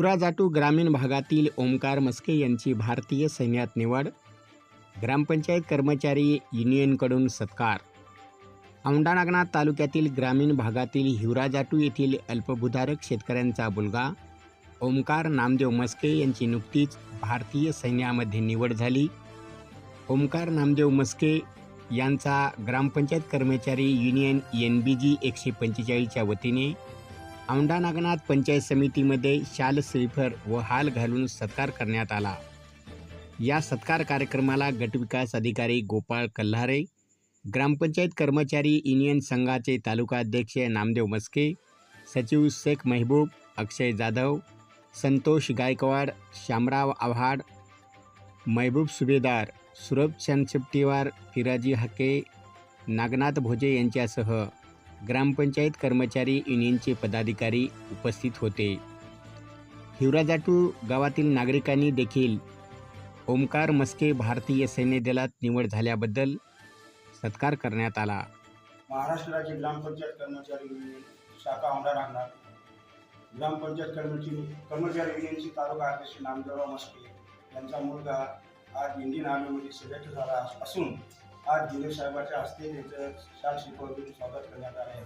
हिवरा ग्रामीण भागातील ओमकार मस्के यांची भारतीय सैन्यात निवड ग्रामपंचायत कर्मचारी युनियनकडून सत्कार. औंढा नागनाथ तालुक्यातील ग्रामीण भागातील हिवराजाटू येथील अल्पभूधारक शेतकऱ्यांचा मुलगा ओमकार नामदेव मस्के यांची नुकतीच भारतीय सैन्यामध्ये निवड झाली. ओमकार नामदेव मस्के यांचा ग्रामपंचायत कर्मचारी युनियन एन बी जी एकशे पंचेचाळीसच्या वतीने औंढा नागनाथ पंचायत समितीमध्ये शाल श्रीफर व हाल घालून सत्कार करण्यात आला. या सत्कार कार्यक्रमाला गटविकास अधिकारी गोपाळ कल्हारे ग्रामपंचायत कर्मचारी युनियन संघाचे तालुका अध्यक्ष नामदेव मस्के सचिव शेख महबूब अक्षय जाधव संतोष गायकवाड श्यामराव आव्हाड महबूब सुभेदार सुरभ चंदशेपटीवार फिराजी हाके नागनाथ भोजे यांच्यासह ग्रामपंचायत कर्मचारी युनियनचे पदाधिकारी उपस्थित होते. हिवराजाटू गावातील नागरिकांनी देखील ओमकार मस्के भारतीय सैन्य दलात निवड झाल्याबद्दल सत्कार करण्यात आला. महाराष्ट्र राज्य ग्रामपंचायत कर्मचारी युनियन शाखा औंढा नागनाथ ग्रामपंचायत कर्मचारी कर्मचारी युनियनचे तालुका अध्यक्ष नामदेवराव मस्के यांचा मुलगा आज इंडियन आर्मीमध्ये सिलेक्ट झाला असून आज जिल्हे साहेबाच्या हस्ते त्याचं शाल शिकवून स्वागत करण्यात आले आहे.